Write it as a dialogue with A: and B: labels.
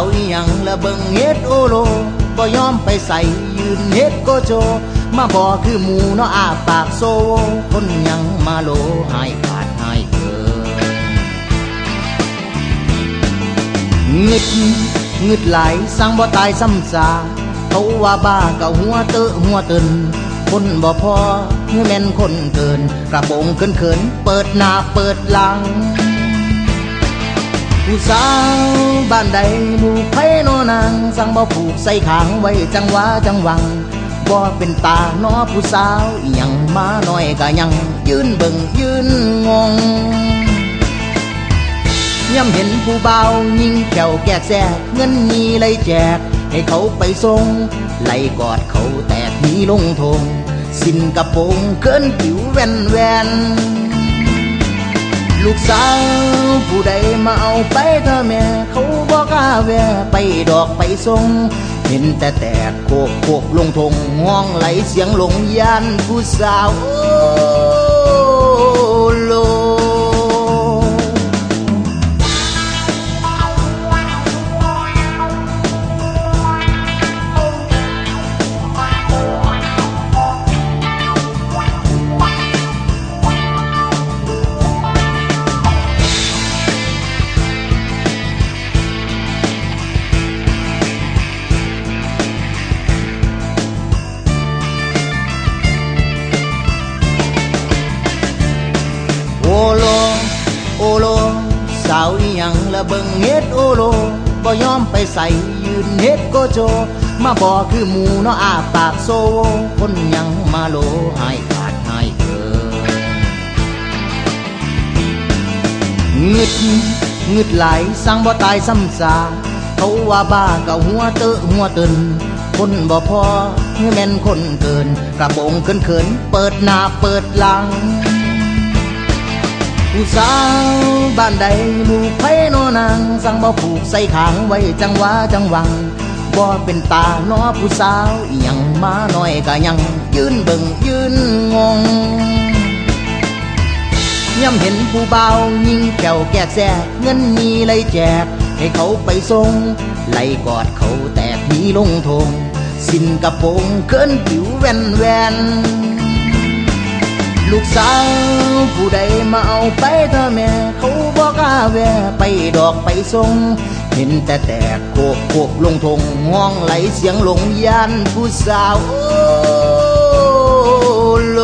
A: าวอีหยังละเบิ่งเฮ็ดโอโลบ่ยอมไปใส่ยืนเฮ็ดโกโจ มาบ่คือหมูเนาะอาปากโซคนหยังมาโลหายขาดหายเกินงึดงึดไหลายสร้างบ่ตายซ้ำซาเขาว่าบ้าก็หัวเตอะหัวตึนคนบ่พอเมื่อแม่นคนเกิน กระโปรงเขินเขินเปิดหน้าเปิดหลัง ผู้สาวบ้านใดหมู่ไผโนนาง สั่งบ่ผูกใส่ขางไว้จังหวะจังหวังบ่เป็นตาเนอผู้สาวยังมาหน่อยก็ยัง ยืนเบิ่งยืนงงย่ำเห็นผู้เบายิงแก้วแกกแซกเงินมีเลยแจก ให้เขาไปส่งไล่กอดเขาแตกหนีลงทง สิ้นกระโปรงเกินผิวแว่นแวน ลูกสาวผู้ใดมาเอาไปเธอแม่ เขาบอกกล้าแวะไปดอกไปทรงเห็นแต่แตกโคกโคกลงทงห้องไหลเสียงหลงยานผู้สาว เบิ่งเฮ็ดโอโลบ่ยอมไปใส่ยืนเฮ็ดโกโจ มาบอกคือหมูเนาะอาปากโซคนยังมาโลหายขาดหายเกินงึดงึดไหลายสร้างบ่ตายซ้ำซาเขาว่าบ้าก็หัวเตอะหัวตึนคนบ่พอเมื่อแม่นคนเกิน กระโปรงเขินเขินๆเปิดหน้าเปิดหลัง ผู้สาวบ้านใดหมู่ไผโนนางสั่งบ่ผูกใส่ขางไว้จังหวะจังหวังบ่เป็นตาเนอผู้สาวอิหยังมาหน่อยก็ยังยืนเบิ่งยืนงงย่ำเห็นผู้เบายิงแก้วแกกแซกเงินมีเลยแจก ให้เขาไปส่งไล่กอดเขาแตกหนีลงทง สินกระโปรงเกินผิวแว่นแวน ลูกสาวผู้ใดมาเอาไปเธอแม่ เขาบอกอาแวไปดอกไปทรง เห็นแต่แตกโคกโคกลงทงห้องไหลเสียงหลงยันผู้สาวโอ้โล